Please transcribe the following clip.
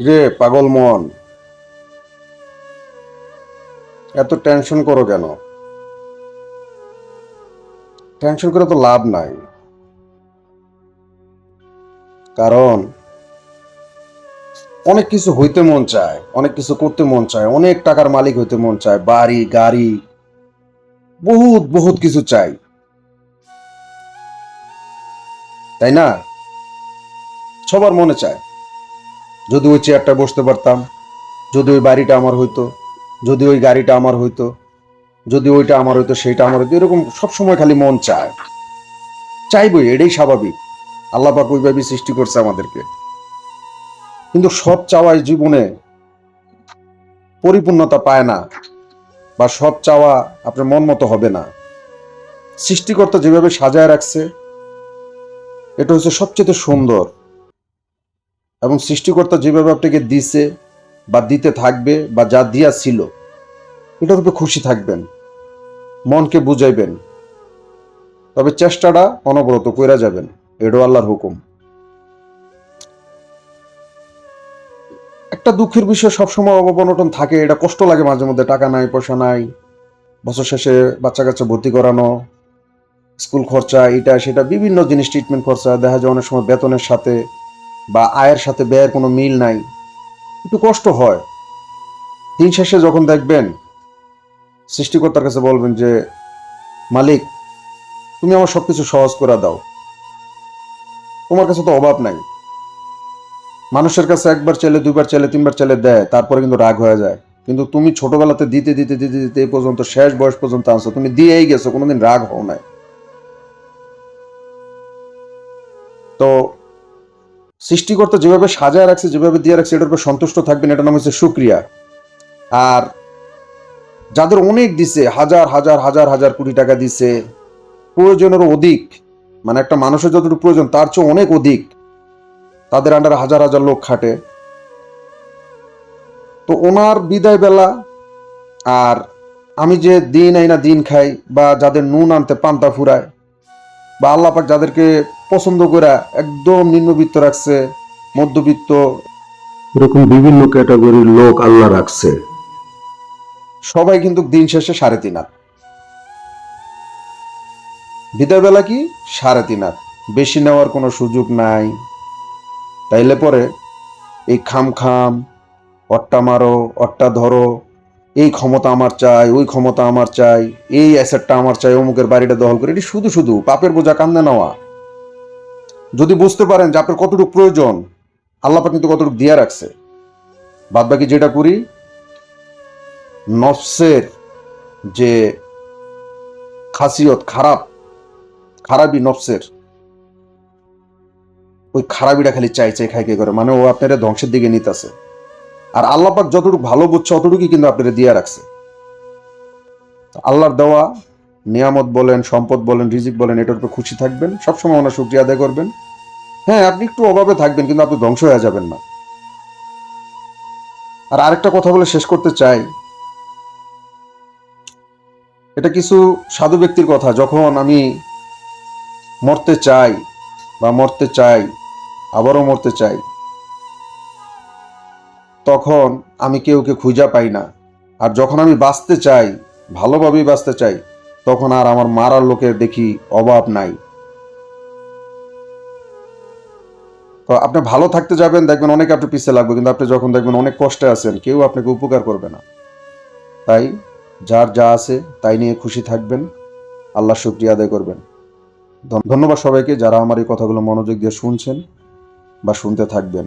রে পাগল মন। এত টেনশন করো কেন? টেনশন করে তো লাভ নাই। কারণ অনেক কিছু হইতে মন চায়, অনেক কিছু করতে মন চায়, অনেক টাকার মালিক হইতে মন চায়, বাড়ি, গাড়ি, বহুত বহুত কিছু চাই। তাই না? সবার মনে চায়। যদি ওই চেয়ারটা বসতে পারতাম, যদি ওই বাড়িটা আমার হইতো, যদি ওই গাড়িটা আমার হইতো, যদি ওইটা আমার হইতো, সেইটা আমার হইতো, এরকম সবসময় খালি মন চায়। চাইবই, এটাই স্বাভাবিক। আল্লাহ পাক ওইভাবে সৃষ্টি করছে আমাদেরকে। কিন্তু সব চাওয়াই জীবনে পরিপূর্ণতা পায় না, বা সব চাওয়া আপনার মন মতো হবে না। সৃষ্টিকর্তা যেভাবে সাজায় রাখছে, এটা হচ্ছে সবচেয়ে সুন্দর। এবং সৃষ্টিকর্তা যেভাবে আপনাকে দিছে বা দিতে থাকবে বা যা দিয়া ছিল, এটার উপরে খুশি থাকবেন, মনকে বুঝাইবেন। তবে চেষ্টাটা অনবরত কইরা যাবেন, এটাও আল্লাহর হুকুম। একটা দুঃখের বিষয় সবসময় অভাব অনটন থাকে, এটা কষ্ট লাগে মাঝে মধ্যে, টাকা নাই, পয়সা নাই, বছর শেষে বাচ্চা কাচ্চা ভর্তি করানো, স্কুল খরচা, এটা, সেটা, বিভিন্ন জিনিস ট্রিটমেন্ট খরচা, দেখা যায় অনেক সময় বেতনের সাথে বা আয়ের সাথে ব্যয়ের কোনো মিল নাই, একটু কষ্ট হয়। দিন শেষে যখন দেখবেন, সৃষ্টিকর্তার কাছে বলবেন যে, মালিক, তুমি আমার সবকিছু সহজ করে দাও। তোমার কাছে তো অভাব নাই। মানুষের কাছে একবার চেলে দুইবার চেলে তিনবার চেলে দেয়, তারপরে কিন্তু রাগ হয়ে যায়। কিন্তু তুমি ছোটবেলাতে দিতে দিতে দিতে দিতে এই পর্যন্ত, শেষ বয়স পর্যন্ত আনছো, তুমি দিয়েই গেছো, কোনোদিন রাগ হও নাই। তো সৃষ্টিকর্তা যেভাবে সাজায় রাখছে, যেভাবে দিয়ে রাখছে, এটার উপর সন্তুষ্ট থাকবেন এটা নাম হচ্ছে সুক্রিয়া। আর যাদের অনেক দিছে, হাজার হাজার হাজার হাজার কোটি টাকা দিছে, প্রয়োজনেরও অধিক মানে একটা মানুষের যতটুকু প্রয়োজন, তার চেয়ে অনেক অধিক, তাদের আন্ডারে হাজার হাজার লোক খাটে। তো ওনার বিদায় বেলা, আর আমি যে দিন আইনা দিন খাই, বা যাদের নুন আনতে পান্তা ফুরায় বা আল্লাহ পাক যাদেরকে পছন্দ করে একদম নিম্নবিত্ত রাখছে মধ্যবিত্ত। এরকম বিভিন্ন ক্যাটাগরির লোক আল্লাহ রাখছে। সবাই কিন্তু দিন শেষে সাড়ে তিন হাত। বিদায় বেলা কি? সাড়ে তিন হাত। বেশি নেওয়ার কোনো সুযোগ নাই। তাইলে পরে এই খাম খাম অট্টা মারো অট্টা ধরো এই ক্ষমতা আমার চাই, ওই ক্ষমতা আমার চাই, এই অ্যাসেটটা আমার চাই, অমুকের বাড়িটা দখল করে, এটি শুধু শুধু পাপের বোঝা কান্দে নেওয়া। যদি বুঝতে পারেন যে আপনার কতটুকু প্রয়োজন আল্লাপা কিন্তু কতটুকু দিয়ে রাখছে। বাদ বাকি যেটা করি, নফসের যে খাসিয়ত, খারাপ, খারাপই নফসের, ওই খারাপিটা খালি চাই চাই, খাই খাই করে। মানে ও আপনারা ধ্বংসের দিকে নিতেছে। আর আল্লাপাক যতটুকু ভালো বুঝছে, অতটুকুই কিন্তু আপনারা দিয়ে রাখছে। আল্লাহর দেওয়া, নিয়ামত বলেন, সম্পদ বলেন, রিজিক বলেন, এটার উপর খুশি থাকবেন, সবসময় ওনার শুক্রিয়া আদায় করবেন। হ্যাঁ আপনি একটু অভাবে থাকবেন, কিন্তু আপনি ধ্বংস হয়ে যাবেন না। আর আরেকটা কথা বলে শেষ করতে চাই। এটা কিছু সাধু ব্যক্তির কথা, যখন আমি মরতে চাই বা মরতে চাই, আবারও মরতে চাই তখন আমি কেউকে খুঁজা পাই না। আর যখন আমি বাঁচতে চাই, ভালোভাবেই বাঁচতে চাই, তখন আর আমার মারার লোকের দেখি অভাব নাই। তো আপনি ভালো থাকতে যাবেন, দেখবেন অনেক আপনি পিছিয়ে লাগবে, কিন্তু আপনি যখন দেখবেন অনেক কষ্টে আছেন, কেউ আপনাকে উপকার করবে না। তাই যার যা আছে, তাই নিয়ে খুশি থাকবেন। আল্লাহ শুক্রিয়া আদায় করবেন। ধন্যবাদ সবাইকে যারা আমার এই কথাগুলো মনোযোগ দিয়ে শুনছেন বা শুনতে থাকবেন।